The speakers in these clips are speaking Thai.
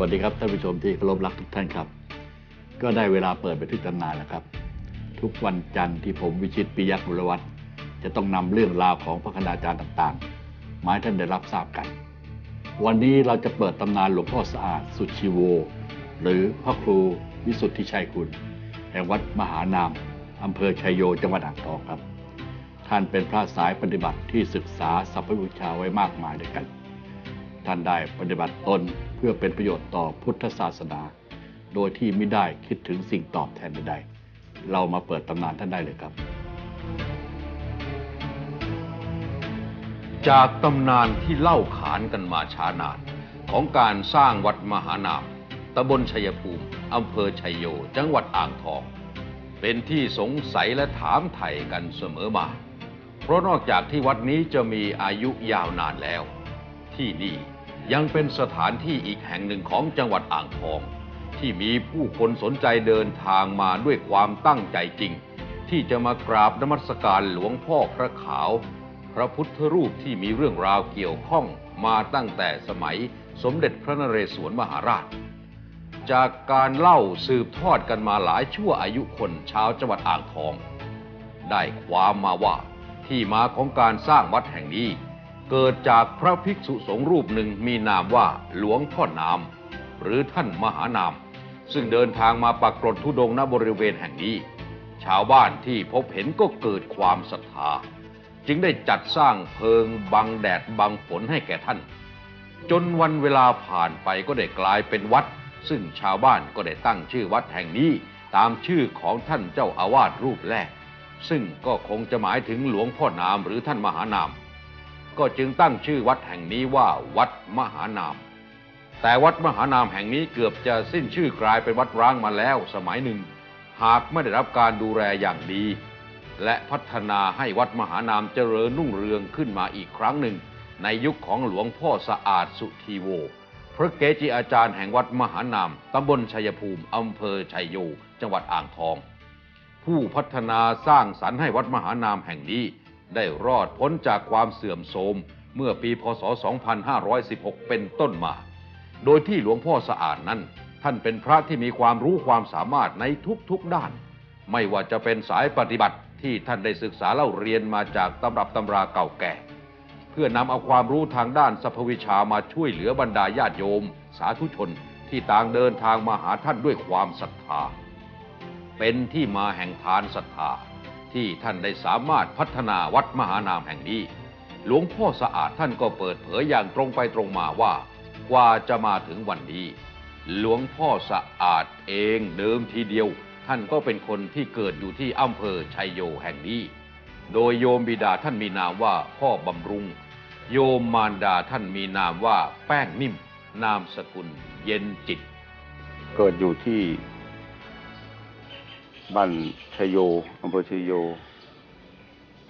วัสดีครับท่านผู้ชมที่เคารพรักทุกท่านครับ ก็ได้เวลาเปิดบันทึกตำนานแล้วครับ ทุกวันจันทร์ที่ผมวิชิตปิยกุลวัฒน์จะต้องนำเรื่องราวของพระคณาจารย์ต่างๆ มาให้ท่านได้รับทราบกัน วันนี้เราจะเปิดตำนานหลวงพ่อสะอาดสุชีโว หรือพระครูวิสุทธิชัยคุณแห่งวัดมหานามอำเภอชัยโยจังหวัดอ่างทองครับ ท่านเป็นพระสายปฏิบัติที่ศึกษาสัพพวิชาไว้มากมายด้วยกัน ท่านได้ปฏิบัติตน พื่อเป็นประโยชน์ต่อพุทธศาสนา โดยที่ไม่ได้คิดถึงสิ่งตอบแทนใดๆ เรามาเปิดตำนานท่านได้เลยครับ จากตำนานที่เล่าขานกันมาช้านาน ของการสร้างวัดมหานามตำบลชัยภูมิอำเภอชัยโย จังหวัดอ่างทอง เป็นที่สงสัยและถามไถ่กันเสมอมา เพราะนอกจากที่วัดนี้จะมีอายุยาวนานแล้ว ที่นี่ ยังเป็นสถานที่อีกแห่งหนึ่งของจังหวัดอ่างทอง ที่มีผู้คนสนใจเดินทางมาด้วยความตั้งใจจริง ที่จะมากราบนมัสการหลวงพ่อพระขาว พระพุทธรูปที่มีเรื่องราวเกี่ยวข้องมาตั้งแต่สมัยสมเด็จพระนเรศวรมหาราช จากการเล่าสืบทอดกันมาหลายชั่วอายุคนชาวจังหวัดอ่างทอง ได้ความมาว่าที่มาของการสร้างวัดแห่งนี้ เกิดจากพระภิกษุสงฆ์รูปหนึ่งมีนามว่าหลวงพ่อนาม หรือท่านมหานาม ซึ่งเดินทางมาปรากฏทุดงณบริเวณแห่งนี้ ชาวบ้านที่พบเห็นก็เกิดความศรัทธา จึงได้จัดสร้างเพิงบังแดดบังฝนให้แก่ท่าน จนวันเวลาผ่านไปก็ได้กลายเป็นวัด ซึ่งชาวบ้านก็ได้ตั้งชื่อวัดแห่งนี้ตามชื่อของท่านเจ้าอาวาสรูปแรก ซึ่งก็คงจะหมายถึงหลวงพ่อนามหรือท่านมหานาม ก็จึงตั้งชื่อวัดแห่งนี้ว่าวัดมหานาม แต่วัดมหานามแห่งนี้เกือบจะสิ้นชื่อกลายเป็นวัดร้างมาแล้วสมัยหนึ่ง หากไม่ได้รับการดูแลอย่างดี และพัฒนาให้วัดมหานามเจริญรุ่งเรืองขึ้นมาอีกครั้งหนึ่ง ในยุคของหลวงพ่อสะอาดสุทีโวพระเกจิอาจารย์แห่งวัดมหานามตำบลชัยภูมิอำเภอชัยโย จังหวัดอ่างทอง ผู้พัฒนาสร้างสรรค์ให้วัดมหานามแห่งนี้ ได้รอดพ้นจากความเสื่อมโทรมเมื่อปีพศ 2516 เป็นต้นมา โดยที่หลวงพ่อสะอาดนั้น ท่านเป็นพระที่มีความรู้ความสามารถในทุกๆด้าน ไม่ว่าจะเป็นสายปฏิบัติที่ท่านได้ศึกษาเล่าเรียนมาจากตำรับตำราเก่าแก่ เพื่อนำเอาความรู้ทางด้านสัพพวิชามาช่วยเหลือบรรดาญาติโยม สาธุชนที่ต่างเดินทางมาหาท่านด้วยความศรัทธา เป็นที่มาแห่งทานศรัทธา ที่ท่านได้สามารถพัฒนาวัดมหานามแห่งนี้ หลวงพ่อสะอาดท่านก็เปิดเผยอย่างตรงไปตรงมาว่า กว่าจะมาถึงวันนี้ หลวงพ่อสะอาดเองเดิมทีเดียว ท่านก็เป็นคนที่เกิดอยู่ที่อำเภอชัยโยแห่งนี้ โดยโยมบิดาท่านมีนามว่าพ่อบำรุง โยมมารดาท่านมีนามว่าแป้งนิ่ม นามสกุลเย็นจิต เกิดอยู่ที่ บ้านชยโยอำเภอชยโย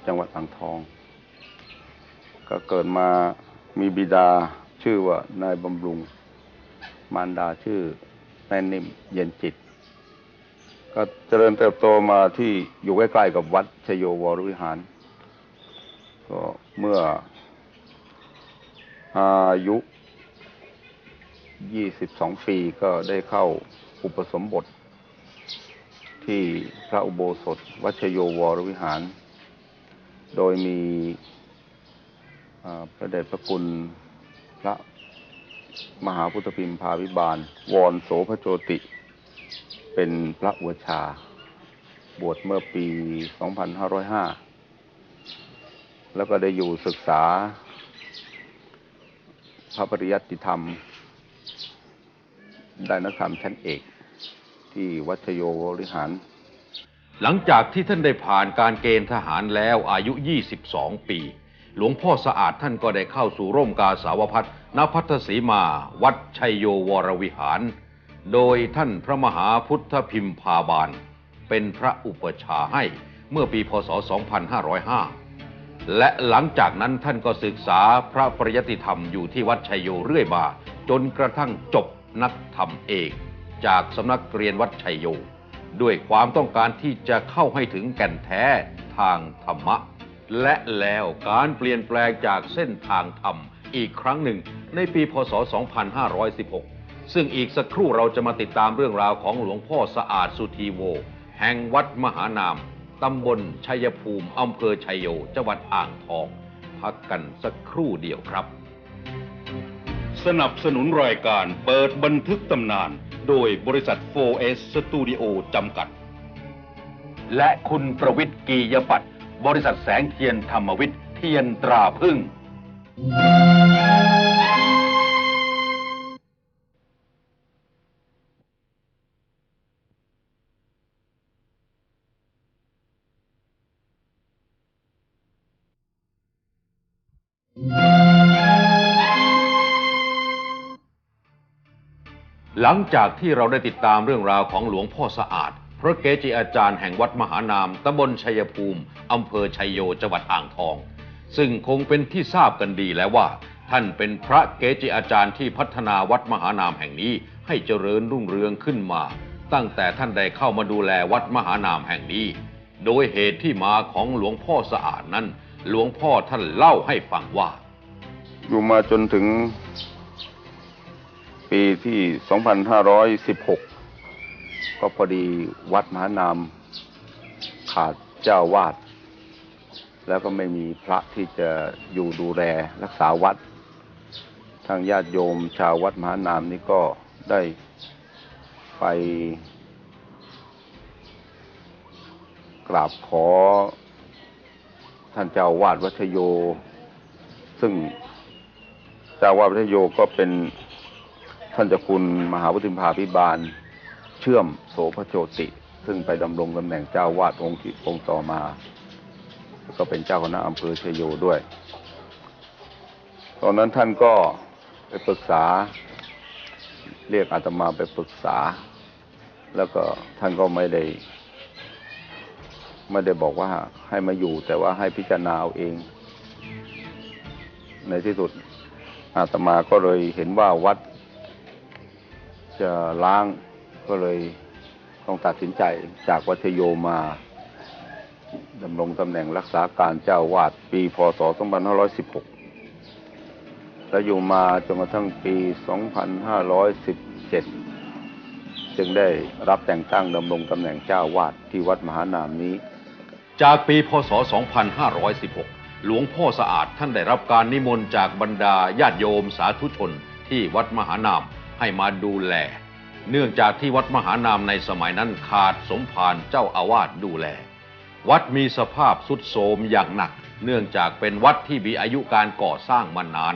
จังหวัดอ่างทอง ก็เกิดมามีบิดาชื่อว่านายบำรุง มารดาชื่อแม่นิ่มเย็นจิต ก็เจริญเติบโตมาที่อยู่ใกล้ๆกับวัดชยโยวรวิหาร ก็เมื่ออายุ22ปีก็ได้เข้าอุปสมบท ที่พระอุโบสถ วัชโยวรวิหาร โดยมีพระเดชพระคุณพระมหาพุทธพิมพาวิบาล วรโสพโจติ เป็นพระอุวชา บวชเมื่อปี 2505 แล้วก็ได้อยู่ศึกษา พระปริยัติธรรม ได้นักธรรมชั้นเอก ที่วัชโยวริหาร หลังจากที่ท่านได้ผ่านการเกณฑ์ทหารแล้วอายุ 22 ปี หลวงพ่อสะอาดท่านก็ได้เข้าสู่ร่มกาสาวพัฒนพัทธสีมา วัดชัยโยวรวิหาร โดยท่านพระมหาพุทธพิมพาบาล เป็นพระอุปชาให้เมื่อปีพศ 2505 และหลังจากนั้นท่านก็ศึกษาพระปริยัติธรรมอยู่ที่วัดชัยโยเรื่อยมาจนกระทั่งจบนักธรรมเอก จากสำนักเรียนวัดชัยโย ด้วยความต้องการที่จะเข้าให้ถึงแก่นแท้ทางธรรมะ และแล้วการเปลี่ยนแปลงจากเส้นทางธรรมอีกครั้งหนึ่งในปีพศ 2516 ซึ่งอีกสักครู่เราจะมาติดตามเรื่องราวของหลวงพ่อสะอาดสุธีโว แห่งวัดมหานาม ตำบลชัยภูมิอำเภอชัยโย จังหวัดอ่างทอง พักกันสักครู่เดียวครับ สนับสนุนรายการเปิดบันทึกตำนาน โดยบริษัท 4S Studio จำกัด และคุณประวิทย์กียปัตย์บริษัทแสงเทียนธรรมวิทย์เทียนตราพึ่ง หลังจากที่เราได้ติดตามเรื่องราวของหลวงพ่อสะอาด พระเกจิอาจารย์แห่งวัดมหานามตำบลชัยภูมิอำเภอชัยโยจังหวัดอ่างทอง ซึ่งคงเป็นที่ทราบกันดีแล้วว่า ท่านเป็นพระเกจิอาจารย์ที่พัฒนาวัดมหานามแห่งนี้ให้เจริญรุ่งเรืองขึ้นมา ตั้งแต่ท่านได้เข้ามาดูแลวัดมหานามแห่งนี้ โดยเหตุที่มาของหลวงพ่อสะอาดนั้น หลวงพ่อท่านเล่าให้ฟังว่า อยู่มาจนถึง ปีที่ 2516 ก็พอดีวัดมหานามขาดเจ้าวาด แล้วก็ไม่มีพระที่จะอยู่ดูแลรักษาวัด ทางญาติโยมชาววัดมหานามนี่ก็ได้ไปกราบขอท่านเจ้าวาดวัชโย ซึ่งเจ้าวาดวัชโยก็เป็น ท่านเจ้าคุณมหาวุฒิมพาพิบาล เชื่อมโสพโจติ ซึ่งไปดำรงตำแหน่งเจ้าวาดองค์องค์ต่อมา ก็เป็นเจ้าคณะอำเภอเชยโยด้วย ตอนนั้นท่านก็ไปปรึกษา เรียกอาตมาไปปรึกษา แล้วก็ท่านก็ไม่ได้ไม่ได้บอกว่าให้มาอยู่ แต่ว่าให้พิจารณาเอาเอง ในที่สุดอาตมาก็เลยเห็นว่าวัด จะล้างก็เลยต้องตัดสินใจจากวัชโยมาดำรงตำแหน่งรักษาการเจ้าวาดปีพศ 2516 แล้วอยู่มาจนกระทั่งปี 2517 จึงได้รับแต่งตั้งดำรงตำแหน่งเจ้าวาดที่วัดมหานามนี้ จากปีพศ 2516 หลวงพ่อสะอาดท่านได้รับการนิมนต์จากบรรดาญาติโยมสาธุชนที่วัดมหานาม ให้มาดูแล เนื่องจากที่วัดมหานามในสมัยนั้นขาดสมภารเจ้าอาวาสดูแล วัดมีสภาพสุดโทรมอย่างหนัก เนื่องจากเป็นวัดที่มีอายุการก่อสร้างมานาน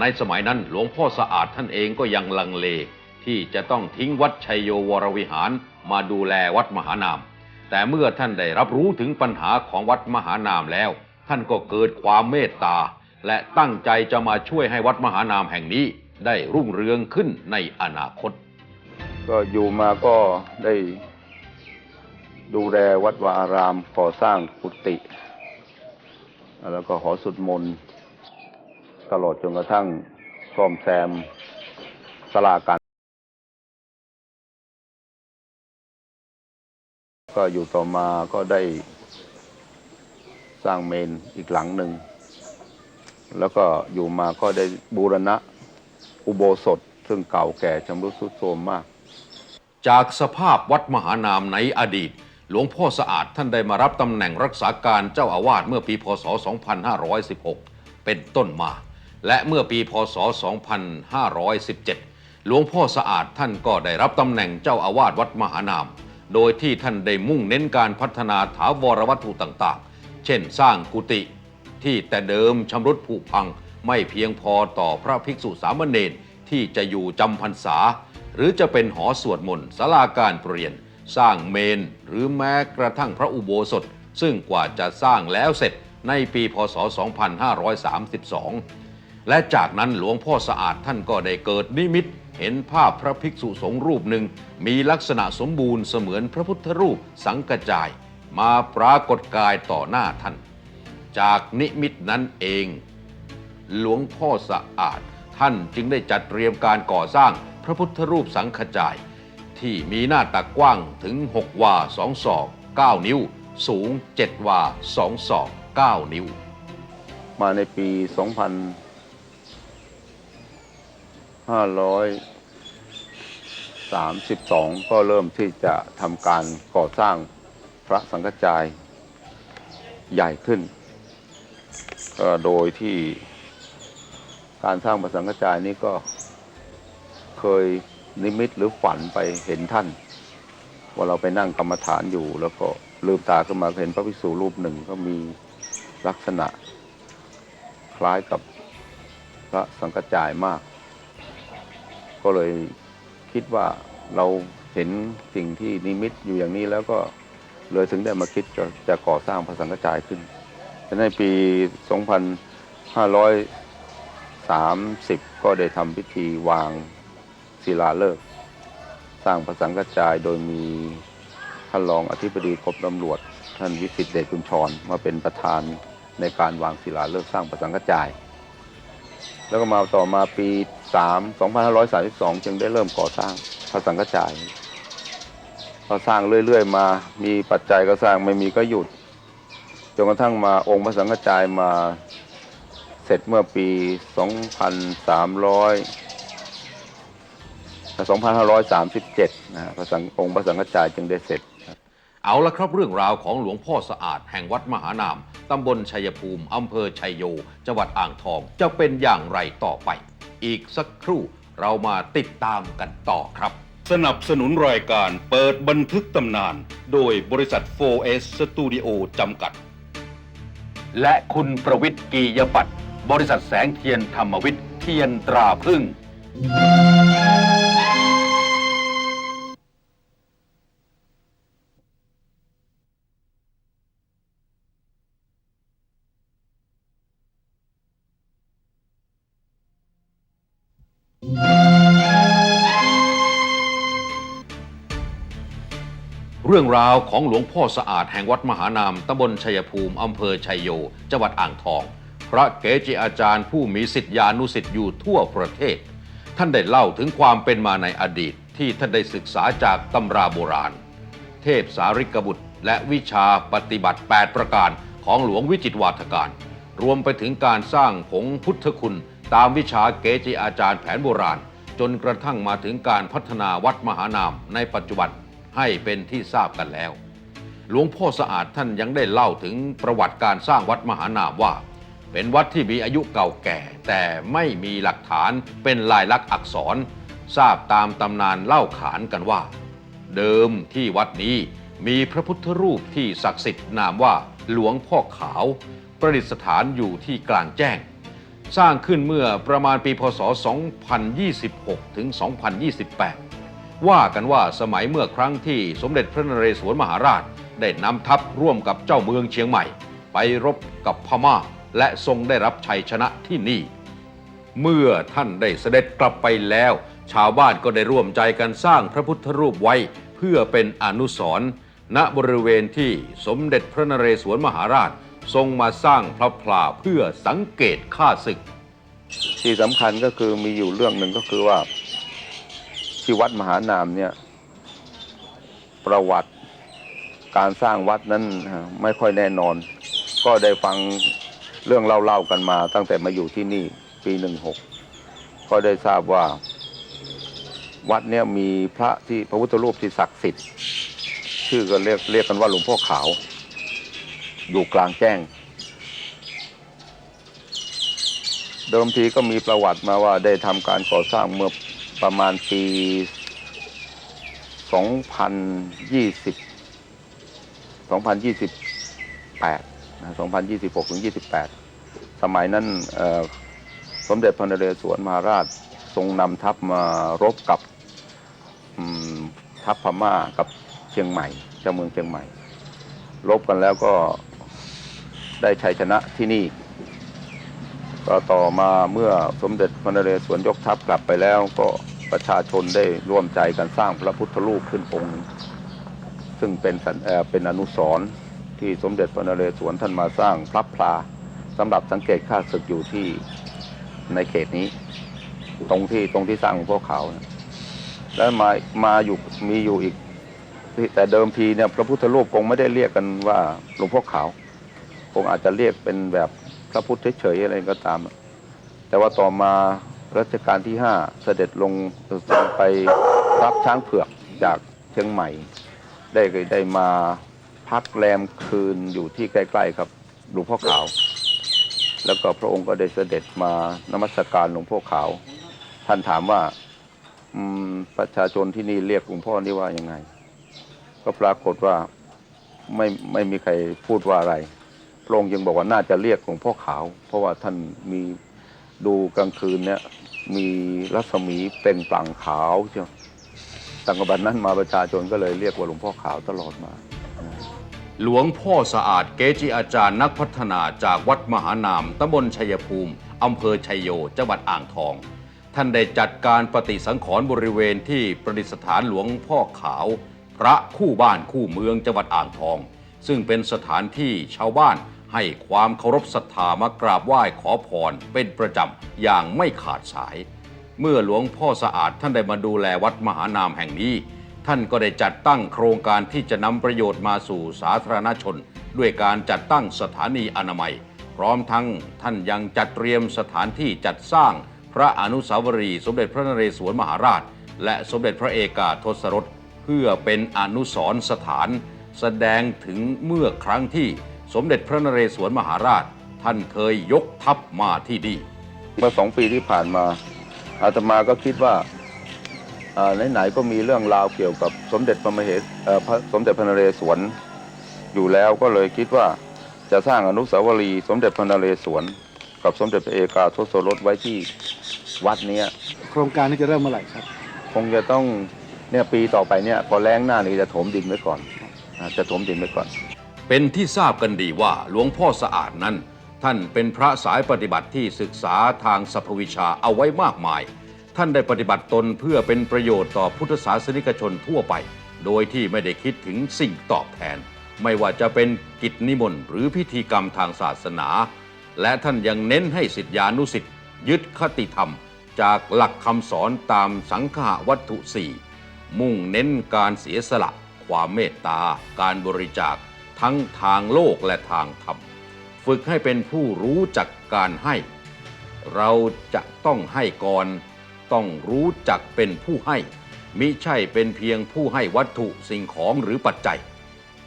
ในสมัยนั้นหลวงพ่อสะอาดท่านเองก็ยังลังเล ที่จะต้องทิ้งวัดชัยโยวรวิหารมาดูแลวัดมหานาม แต่เมื่อท่านได้รับรู้ถึงปัญหาของวัดมหานามแล้ว ท่านก็เกิดความเมตตาและตั้งใจจะมาช่วยให้วัดมหานามแห่งนี้ ได้รุ่งเรืองขึ้นในอนาคต ก็อยู่มาก็ได้ดูแลวัดวาอารามก่อสร้างกุฏิแล้วก็หอสุดมนตลอดจนกระทั่งซ่อมแซมสลาการก็อยู่ต่อมาก็ได้สร้างเมนอีกหลังหนึ่ง แล้วก็อยู่มาก็ได้บูรณะ อุโบสถซึ่งเก่าแก่ชำรุดทรุดโทรมมาก จากสภาพวัดมหานามในอดีต หลวงพ่อสะอาดท่านได้มารับตำแหน่งรักษาการเจ้าอาวาสเมื่อปีพศ 2516 เป็นต้นมา และเมื่อปีพศ 2517 หลวงพ่อสะอาดท่านก็ได้รับตำแหน่งเจ้าอาวาสวัดมหานาม โดยที่ท่านได้มุ่งเน้นการพัฒนาถาวรวัตถุต่างๆ เช่น สร้างกุฏิที่แต่เดิมชำรุดผุพัง ไม่เพียงพอต่อพระภิกษุสามเณรที่จะอยู่จำพรรษา หรือจะเป็นหอสวดมนต์ศาลาการประเรียน สร้างเมน หรือแม้กระทั่งพระอุโบสถ ซึ่งกว่าจะสร้างแล้วเสร็จในปีพศ 2532 และจากนั้นหลวงพ่อสะอาดท่านก็ได้เกิดนิมิต เห็นภาพพระภิกษุสงฆ์รูปหนึ่ง มีลักษณะสมบูรณ์เสมือนพระพุทธรูปสังกจาย มาปรากฏกายต่อหน้าท่าน จากนิมิตนั้นเอง หลวงพ่อสะอาด ท่านจึงได้จัดเตรียมการก่อสร้างพระพุทธรูปสังขจาย ที่มีหน้าตักกว้างถึง 6 วา2ศอก 9 นิ้ว สูง 7 วา2ศอก 9 นิ้ว มาในปี 2532 ก็เริ่มที่จะทำการก่อสร้างพระสังฆจายใหญ่ขึ้น โดยที่ การสร้างพระสังฆจายนี้ก็เคยนิมิตหรือฝันไปเห็นท่าน ว่าเราไปนั่งกรรมฐานอยู่ แล้วก็ลืมตาขึ้นมาเห็นพระภิกษุรูปหนึ่งก็มีลักษณะ คล้ายกับพระสังฆจายมาก ก็เลยคิดว่าเราเห็นสิ่งที่นิมิตอยู่อย่างนี้แล้วก็เลยถึงได้มาคิดจะจะก่อสร้างพระสังฆจายขึ้นในปี 2500 30 ก็ได้ทำพิธีวางศิลาฤกษ์สร้างพระสังฆจายโดยมีท่านรองอธิบดีกรมตำรวจ ท่านวิสิตเดชกุญชรมาเป็นประธานในการวางศิลาฤกษ์สร้างพระสังฆจาย แล้วก็มาต่อมาปี 3 2532 จึงได้เริ่มก่อสร้างพระสังฆจายพอสร้างเรื่อยๆ มา มีปัจจัยก็สร้างไม่มีก็หยุดจนกระทั่งมาองค์พระสังฆจายมา เสร็จเมื่อปี 2300 2537นะฮะพระสังองค์พระสังฆจายจึงได้เสร็จ เอาละครับเรื่องราวของหลวงพ่อสะอาดแห่งวัดมหานาม ตำบลชัยภูมิ อำเภอชัยโย จังหวัดอ่างทอง จะเป็นอย่างไรต่อไป อีกสักครู่เรามาติดตามกันต่อครับ สนับสนุนรายการเปิดบันทึกตำนาน โดยบริษัท 4S Studio จำกัด และคุณประวิทย์กียปัตย์ บริษัทแสงเทียนธรรมวิทย์เทียนตราพึ่ง เรื่องราวของหลวงพ่อสะอาดแห่งวัดมหานามตำบลชัยภูมิอำเภอชัยโย จังหวัดอ่างทอง ระเกจิอาจารย์ผู้มีสิทธิานุสิทธิ์อยู่ทั่วประเทศ ท่านได้เล่าถึงความเป็นมาในอดีตที่ท่านได้ศึกษาจากตำราโบราณ เทพสาริกบุตร และวิชาปฏิบัติ 8 ประการของหลวงวิจิตรวาทการ รวมไปถึงการสร้างผงพุทธคุณ ตามวิชาเกจิอาจารย์แผนโบราณ จนกระทั่งมาถึงการพัฒนาวัดมหานามในปัจจุบันให้เป็นที่ทราบกันแล้ว หลวงพ่อสะอาดท่านยังได้เล่าถึงประวัติการสร้างวัดมหานามว่า เป็นวัดที่มีอายุเก่าแก่ แต่ไม่มีหลักฐานเป็นลายลักษณ์อักษร ทราบตามตำนานเล่าขานกันว่า เดิมที่วัดนี้มีพระพุทธรูปที่ศักดิ์สิทธิ์นามว่าหลวงพ่อขาว ประดิษฐานอยู่ที่กลางแจ้ง สร้างขึ้นเมื่อประมาณปีพศ 2026 ถึง 2028 ว่ากันว่าสมัยเมื่อครั้งที่สมเด็จพระนเรศวรมหาราช ได้นำทัพร่วมกับเจ้าเมืองเชียงใหม่ ไปรบกับพม่า และทรงได้รับชัยชนะที่นี่ เมื่อท่านได้เสด็จกลับไปแล้ว ชาวบ้านก็ได้ร่วมใจกันสร้างพระพุทธรูปไว้เพื่อเป็นอนุสรณ์ณบริเวณที่สมเด็จพระนเรศวรมหาราช ทรงมาสร้างพระพลาเพื่อสังเกตข้าศึก ที่สำคัญก็คือมีอยู่เรื่องหนึ่งก็คือว่า ที่วัดมหานามเนี่ยประวัติการสร้างวัดนั้นไม่ค่อยแน่นอน ก็ได้ฟัง เรื่องเล่าๆกันมาตั้งแต่มาอยู่ที่นี่ปีหนึ่งหกก็ได้ทราบว่า วัดเนี่ยมีพระที่พระพุทธรูปที่ศักดิ์สิทธิ์ ชื่อก็เรียกเรียกกันว่าหลวงพ่อขาว อยู่กลางแจ้ง เดิมทีก็มีประวัติมาว่าได้ทำการก่อสร้างเมื่อประมาณปี 2020 2028 2026ถึง28 สมัยนั้นสมเด็จพระนเรศวรมหาราชทรงนำทัพมารบกับทัพพม่ากับเชียงใหม่เจ้าเมืองเชียงใหม่ รบกันแล้วก็ได้ชัยชนะที่นี่ก็ต่อมาเมื่อสมเด็จพระนเรศวรยกทัพกลับไปแล้วก็ประชาชนได้ร่วมใจกันสร้างพระพุทธรูปขึ้นองค์ ซึ่งเป็นเป็นอนุสรณ์ ที่สมเด็จพระนเรศวรท่านมาสร้างพระพลาสำหรับสังเกตข้าศึกอยู่ที่ในเขตนี้ ตรงที่ตรงที่สร้างหลวงพ่อขาวนะแล้วมามาอยู่มีอยู่อีก แต่เดิมทีเนี่ยพระพุทธรูปคงไม่ได้เรียกกันว่าหลวงพ่อขาวคงอาจจะเรียกเป็นแบบพระพุทธเฉยๆอะไรก็ตาม แต่ว่าต่อมารัชกาลที่ห้าเสด็จลงทรงไปรับช้างเผือกจากเชียงใหม่ ได้ได้มา พักแรมคืนอยู่ที่ใกล้ๆครับหลวงพ่อขาว แล้วก็พระองค์ก็ได้เสด็จมานมัสการหลวงพ่อขาว ท่านถามว่าประชาชนที่นี่เรียกหลวงพ่อนี่ว่ายังไง ก็ปรากฏว่าไม่ไม่มีใครพูดว่าอะไร พระองค์ยังบอกว่าน่าจะเรียกหลวงพ่อขาว เพราะว่าท่านมีดูกลางคืนเนี่ยมีรัศมีเปล่งปลั่งขาวเชียวตั้งแต่บัดนั้นมาประชาชนก็เลยเรียกว่าหลวงพ่อขาวตลอดมา หลวงพ่อสะอาดเกจิอาจารย์นักพัฒนาจากวัดมหานามตำบลชัยภูมิอำเภอชัยโยจังหวัดอ่างทอง ท่านได้จัดการปฏิสังขรณ์บริเวณที่ประดิษฐานหลวงพ่อขาว พระคู่บ้านคู่เมืองจังหวัดอ่างทอง ซึ่งเป็นสถานที่ชาวบ้านให้ความเคารพศรัทธามากราบไหว้ขอพรเป็นประจำอย่างไม่ขาดสาย เมื่อหลวงพ่อสะอาดท่านได้มาดูแลวัดมหานามแห่งนี้ ท่านก็ได้จัดตั้งโครงการที่จะนำประโยชน์มาสู่สาธารณชน ด้วยการจัดตั้งสถานีอนามัย พร้อมทั้งท่านยังจัดเตรียมสถานที่จัดสร้างพระอนุสาวรีย์สมเด็จพระนเรศวรมหาราช และสมเด็จพระเอกาทศรสเพื่อเป็นอนุสรณ์สถาน แสดงถึงเมื่อครั้งที่สมเด็จพระนเรศวรมหาราช ท่านเคยยกทัพมาที่นี่เมื่อสองปีที่ผ่านมาอาตมาก็คิดว่า ไหนๆก็มีเรื่องราวเกี่ยวกับสมเด็จพระมเหสเอ่อพระสมเด็จพระนเรศวรอยู่แล้วก็เลยคิดว่าจะสร้างอนุสาวรีย์สมเด็จพระนเรศวรกับสมเด็จพระเอกาทศรสไว้ที่วัดเนี้ยโครงการนี้จะเริ่มเมื่อไหร่ครับ คงจะต้องเนี่ยปีต่อไปเนี่ยพอแล้งหน้านี้จะถมดินไว้ก่อนอ่าจะถมดินไว้ก่อน เป็นที่ทราบกันดีว่าหลวงพ่อสะอาดนั้น ท่านเป็นพระสายปฏิบัติที่ศึกษาทางสัพพวิชาเอาไว้มากมาย ท่านได้ปฏิบัติตนเพื่อเป็นประโยชน์ต่อพุทธศาสนิกชนทั่วไป โดยที่ไม่ได้คิดถึงสิ่งตอบแทน ไม่ว่าจะเป็นกิจนิมนต์หรือพิธีกรรมทางศาสนา และท่านยังเน้นให้สิทธิานุสิทธิ์ยึดคติธรรม จากหลักคำสอนตามสังฆาวัตถุสี่มุ่งเน้นการเสียสละ ความเมตตา การบริจาค ทั้งทางโลกและทางธรรม ฝึกให้เป็นผู้รู้จักการให้ เราจะต้องให้ก่อน ต้องรู้จักเป็นผู้ให้ มิใช่เป็นเพียงผู้ให้วัตถุสิ่งของหรือปัจจัย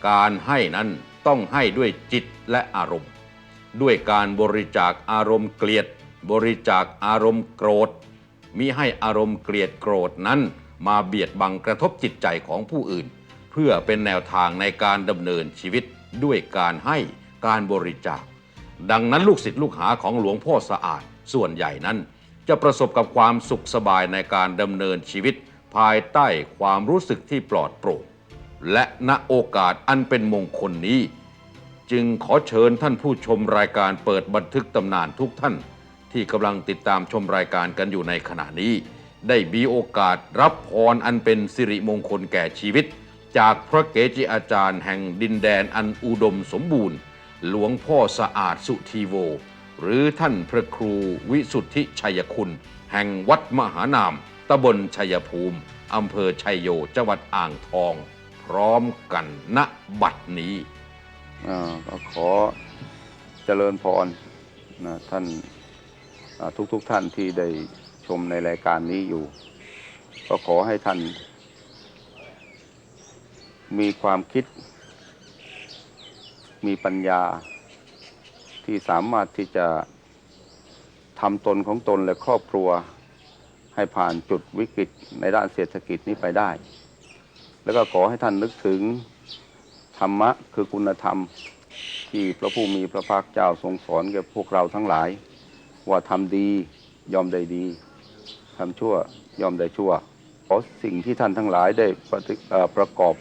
การให้นั้นต้องให้ด้วยจิตและอารมณ์ ด้วยการบริจาคอารมณ์เกลียด บริจาคอารมณ์โกรธ มิให้อารมณ์เกลียดโกรธนั้นมาเบียดบังกระทบจิตใจของผู้อื่น เพื่อเป็นแนวทางในการดำเนินชีวิตด้วยการให้การบริจาค ดังนั้นลูกศิษย์ลูกหาของหลวงพ่อสะอาดส่วนใหญ่นั้น จะประสบกับความสุขสบายในการดำเนินชีวิต ภายใต้ความรู้สึกที่ปลอดโปร่งและณโอกาสอันเป็นมงคลนี้ จึงขอเชิญท่านผู้ชมรายการเปิดบันทึกตำนานทุกท่าน ที่กำลังติดตามชมรายการกันอยู่ในขณะนี้ ได้มีโอกาสรับพรอันเป็นสิริมงคลแก่ชีวิต จากพระเกจิอาจารย์แห่งดินแดนอันอุดมสมบูรณ์ หลวงพ่อสะอาดสุทีโว หรือท่านพระครูวิสุทธิชัยคุณ แห่งวัดมหานาม ตำบลชัยภูมิ อำเภอชัยโย จังหวัดอ่างทอง พร้อมกันณบัดนี้ก็ขอเจริญพรนะท่านทุกทุกท่านที่ได้ชมในรายการนี้อยู่ ก็ขอให้ท่าน มีความคิด มีปัญญา ที่สามารถที่จะทำตนของตนและครอบครัว ให้ผ่านจุดวิกฤตในด้านเศรษฐกิจนี้ไปได้ แล้วก็ขอให้ท่านนึกถึงธรรมะคือคุณธรรมที่พระผู้มีพระภาคเจ้าทรงสอนแก่พวกเราทั้งหลาย ว่าทำดียอมได้ดีทำชั่วยอมได้ชั่วขอสิ่งที่ท่านทั้งหลายได้ปฏิเอ่อประกอบ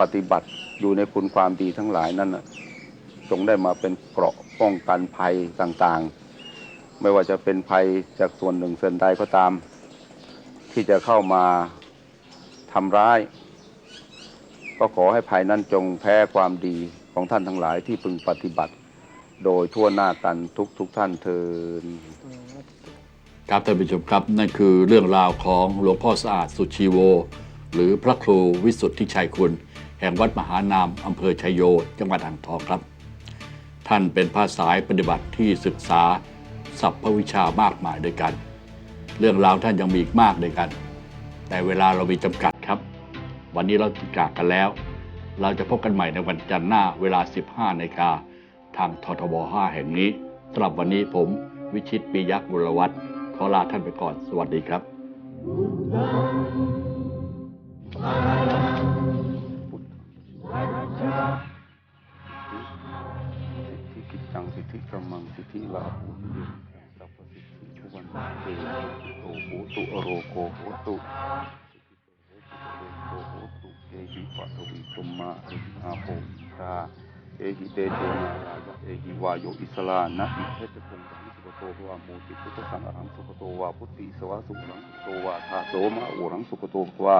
ปฏิบัติอยู่ในคุณความดีทั้งหลายนั้น จงได้มาเป็นเกราะป้องกันภัยต่างๆ ไม่ว่าจะเป็นภัยจากส่วนหนึ่งส่วนใดก็ตาม ที่จะเข้ามาทำร้าย ก็ขอให้ภายนั้นจงแพ้ความดีของท่านทั้งหลายที่พึงปฏิบัติ โดยทั่วหน้ากันทุกทุกท่านเทินครับท่านผู้ชมครับนั่นคือเรื่องราวของหลวงพ่อสะอาดสุชีโว หรือพระครูวิสุทธิชัยคุณ แห่งวัดมหานามอำเภอชัยโย จังหวัดอ่างทองครับ ท่านเป็นพระสายปฏิบัติที่ศึกษาสัพพวิชามากมายด้วยกัน เรื่องราวท่านยังมีอีกมากด้วยกัน แต่เวลาเรามีจำกัดครับ วันนี้เราจากกันแล้ว เราจะพบกันใหม่ในวันจันทร์หน้าเวลา 15นาฬิกาทางททบ 5 แห่งนี้สำหรับวันนี้ผมวิชิตปียักษ์บุรวัตรขอลาท่านไปก่อน สวัสดีครับสิ ธิกรรมังสิทธิลาภุติสัพพสิทธิทุวันเตโตโหตุอโรโกโหตุโกโหตุเอหิปัตวิตุมาเอหิอาโปอิตาเอหิเตโตนารายะเอหิวายโยอิสลานะอิเทจคุงดั สุขโตวาโมติพุทธสังอรังสุขโตวาพุทธิสวะสุรังสุขโตวาทาโสมะอุรังสุขโตวา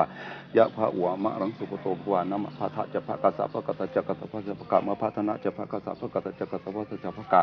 ยะภะวามะรังสุขโตวานามะพะทะจะภะกะสะพะกะตะจะกะสะพะจะพะกะมะพะทนะจะภะกะสะพะกะตะจะกะสะพะจะพะกะ